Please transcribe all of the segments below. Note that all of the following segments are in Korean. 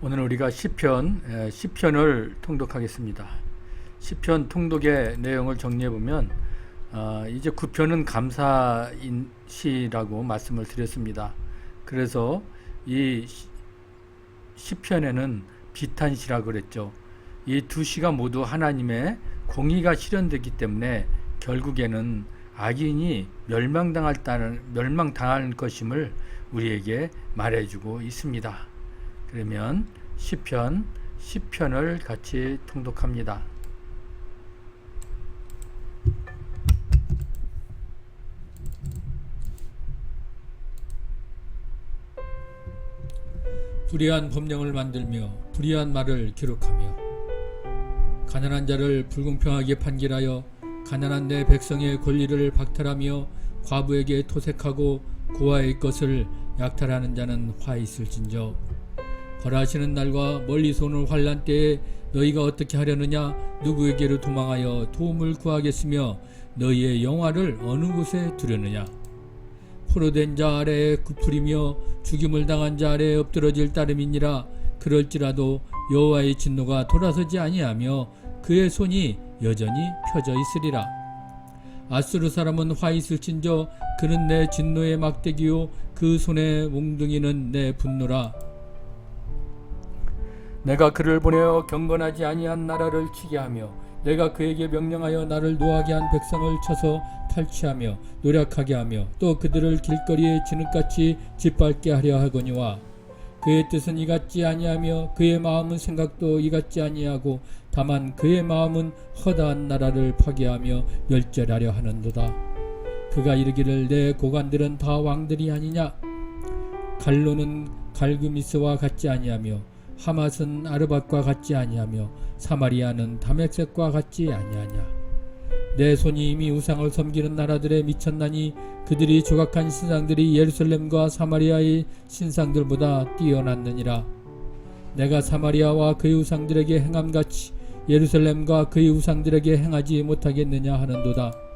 오늘 우리가 시편 에, 시편을 통독하겠습니다. 시편 통독의 내용을 정리해 보면 어, 이제 9편은 감사인 시라고 말씀을 드렸습니다. 그래서 이 시- 시편에는 비탄시라 그랬죠. 이 두 시가 모두 하나님의 공의가 실현되기 때문에 결국에는 악인이 멸망당할 멸망당할 것임을 우리에게 말해주고 있습니다. 그러면 시편 10편을 같이 통독합니다. 불의한 법령을 만들며 불의한 말을 기록하며 가난한 자를 불공평하게 판결하여 가난한 내 백성의 권리를 박탈하며 과부에게 토색하고 고아의 것을 약탈하는 자는 화 있을진저 벌하시는 날과 멀리서 오는 환란 때에 너희가 어떻게 하려느냐? 누구에게로 도망하여 도움을 구하겠으며 너희의 영화를 어느 곳에 두려느냐? 포로된 자 아래에 굽풀이며 죽임을 당한 자 아래에 엎드러질 따름이니라. 그럴지라도 여호와의 진노가 돌아서지 아니하며 그의 손이 여전히 펴져 있으리라. 아수르 사람은 화 있을진저 그는 내 진노의 막대기요 그 손의 몽둥이는 내 분노라 내가 그를 보내어 경건하지 아니한 나라를 치게 하며 내가 그에게 명령하여 나를 노하게 한 백성을 쳐서 탈취하며 노력하게 하며 또 그들을 길거리에 진흙같이 짓밟게 하려 하거니와 그의 뜻은 이같지 아니하며 그의 마음은 생각도 이같지 아니하고 다만 그의 마음은 허다한 나라를 파괴하며 멸절하려 하는도다. 그가 이르기를 내 고관들은 다 왕들이 아니냐? 갈로는 갈그미스와 같지 아니하며 하맛은 아르밧과 같지 아니하며 사마리아는 다메섹과 같지 아니하냐? 내 손이 이미 우상을 섬기는 나라들에 미쳤나니 그들이 조각한 신상들이 예루살렘과 사마리아의 신상들보다 뛰어났느니라. 내가 사마리아와 그의 우상들에게 행함같이 예루살렘과 그의 우상들에게 행하지 못하겠느냐 하는도다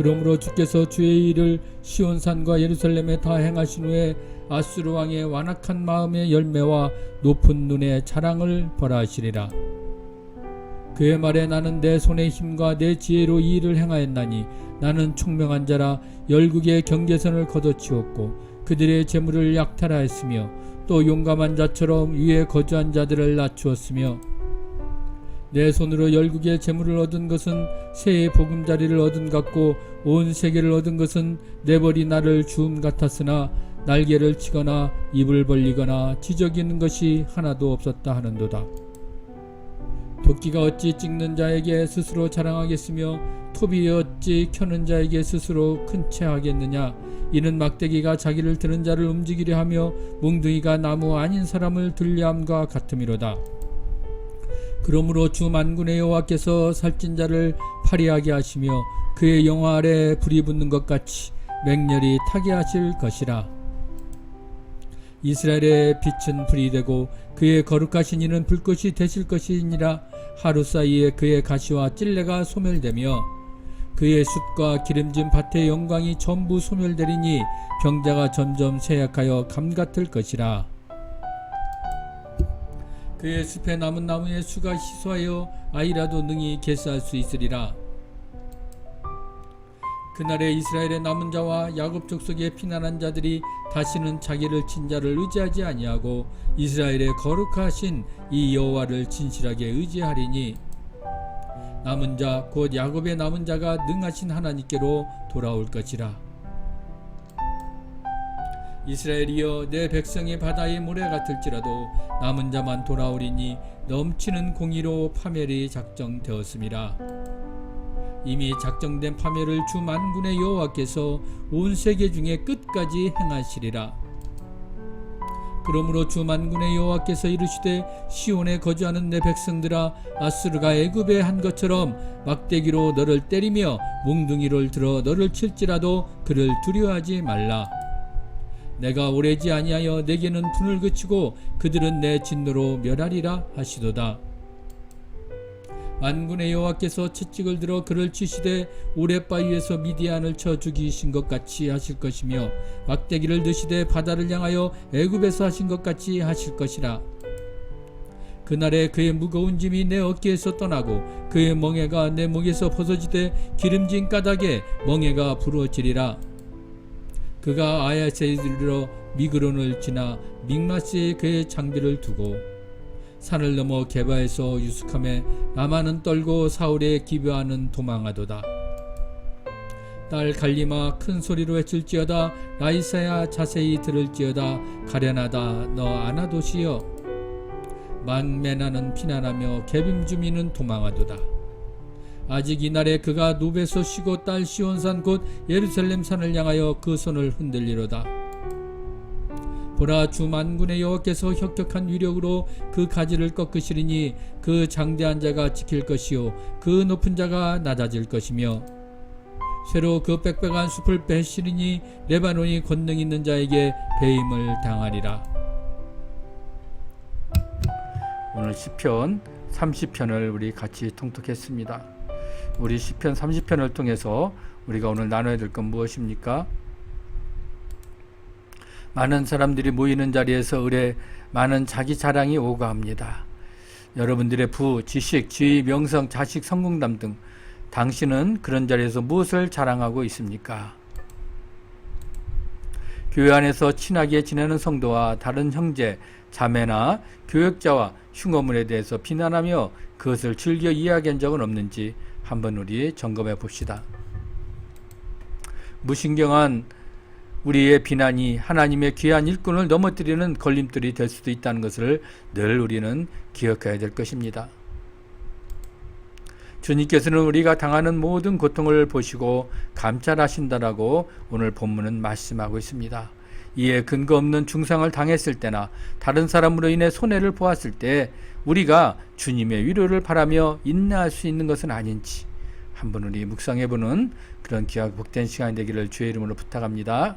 그러므로 주께서 주의 일을 시온산과 예루살렘에 다 행하신 후에 아수르 왕의 완악한 마음의 열매와 높은 눈의 자랑을 벌하시리라. 그의 말에 나는 내 손의 힘과 내 지혜로 이 일을 행하였나니 나는 총명한 자라 열국의 경계선을 걷어치웠고 그들의 재물을 약탈하였으며 또 용감한 자처럼 위에 거주한 자들을 낮추었으며 내 손으로 열국의 재물을 얻은 것은 새의 보금자리를 얻은 같고 온 세계를 얻은 것은 내버리 나를 주음 같았으나 날개를 치거나 입을 벌리거나 지적이는 것이 하나도 없었다 하는도다. 도끼가 어찌 찍는 자에게 스스로 자랑하겠으며 톱이 어찌 켜는 자에게 스스로 큰 채 하겠느냐 이는 막대기가 자기를 드는 자를 움직이려 하며 몽둥이가 나무 아닌 사람을 들려함과 같음이로다. 그러므로 주 만군의 여호와께서 살찐 자를 파리하게 하시며 그의 영화 아래 불이 붙는 것 같이 맹렬히 타게 하실 것이라. 이스라엘의 빛은 불이 되고 그의 거룩하신 이는 불꽃이 되실 것이니라 하루 사이에 그의 가시와 찔레가 소멸되며 그의 숯과 기름진 밭의 영광이 전부 소멸되리니 병자가 점점 쇠약하여 감 같을 것이라. 그의 숲에 남은 나무의 수가 희소하여 아이라도 능히 개수할 수 있으리라. 그날에 이스라엘의 남은 자와 야곱 족속의 피난한 자들이 다시는 자기를 친 자를 의지하지 아니하고 이스라엘의 거룩하신 이 여호와를 진실하게 의지하리니 남은 자 곧 야곱의 남은 자가 능하신 하나님께로 돌아올 것이라. 이스라엘이여 내 백성이 바다의 모래 같을지라도 남은 자만 돌아오리니 넘치는 공의로 파멸이 작정되었음이라. 이미 작정된 파멸을 주 만군의 여호와께서 온 세계 중에 끝까지 행하시리라. 그러므로 주 만군의 여호와께서 이르시되 시온에 거주하는 내 백성들아 아수르가 애굽에 한 것처럼 막대기로 너를 때리며 몽둥이를 들어 너를 칠지라도 그를 두려워하지 말라. 내가 오래지 아니하여 내게는 분을 그치고 그들은 내 진노로 멸하리라 하시도다. 만군의 여호와께서 채찍을 들어 그를 치시되 오랫바위에서 미디안을 쳐 죽이신 것 같이 하실 것이며 막대기를 드시되 바다를 향하여 애굽에서 하신 것 같이 하실 것이라 그날에 그의 무거운 짐이 내 어깨에서 떠나고 그의 멍에가 내 목에서 벗어지되 기름진 까닭에 멍에가 부러지리라. 그가 아야세에 이르러 미그론을 지나 믹마스에 그의 장비를 두고 산을 넘어 게바에서 유숙함에 라마는 떨고 사울의 기브아는 도망하도다. 딸 갈리마 큰 소리로 외칠지어다 라이사야 자세히 들을지어다 가련하다 너 아나도시여 만메나는 피난하며 개빔 주민은 도망하도다. 아직 이날에 그가 노베서 쉬고 딸 시온산 곧 예루살렘 산을 향하여 그 손을 흔들리로다. 보라 주 만군의 여호와께서 혁혁한 위력으로 그 가지를 꺾으시리니 그 장대한 자가 지킬 것이요 그 높은 자가 낮아질 것이며 새로 그 빽빽한 숲을 베시리니 레바논이 권능 있는 자에게 배임을 당하리라. 오늘 시편 30편을 우리 같이 통독했습니다. 우리 시편 30편을 통해서 우리가 오늘 나눠야 될 건 무엇입니까? 많은 사람들이 모이는 자리에서 의뢰 많은 자기 자랑이 오가합니다. 여러분들의 부, 지식, 지위, 명성, 자식, 성공담 등 당신은 그런 자리에서 무엇을 자랑하고 있습니까? 교회 안에서 친하게 지내는 성도와 다른 형제, 자매나 교역자와 흉어물에 대해서 비난하며 그것을 즐겨 이야기한 적은 없는지 한번 우리 점검해 봅시다. 무신경한 우리의 비난이 하나님의 귀한 일꾼을 넘어뜨리는 걸림돌이 될 수도 있다는 것을 늘 우리는 기억해야 될 것입니다. 주님께서는 우리가 당하는 모든 고통을 보시고 감찰하신다라고 오늘 본문은 말씀하고 있습니다. 이에 근거 없는 중상을 당했을 때나 다른 사람으로 인해 손해를 보았을 때 우리가 주님의 위로를 바라며 인내할 수 있는 것은 아닌지 한번 우리 묵상해보는 그런 귀하고 복된 시간이 되기를 주의 이름으로 부탁합니다.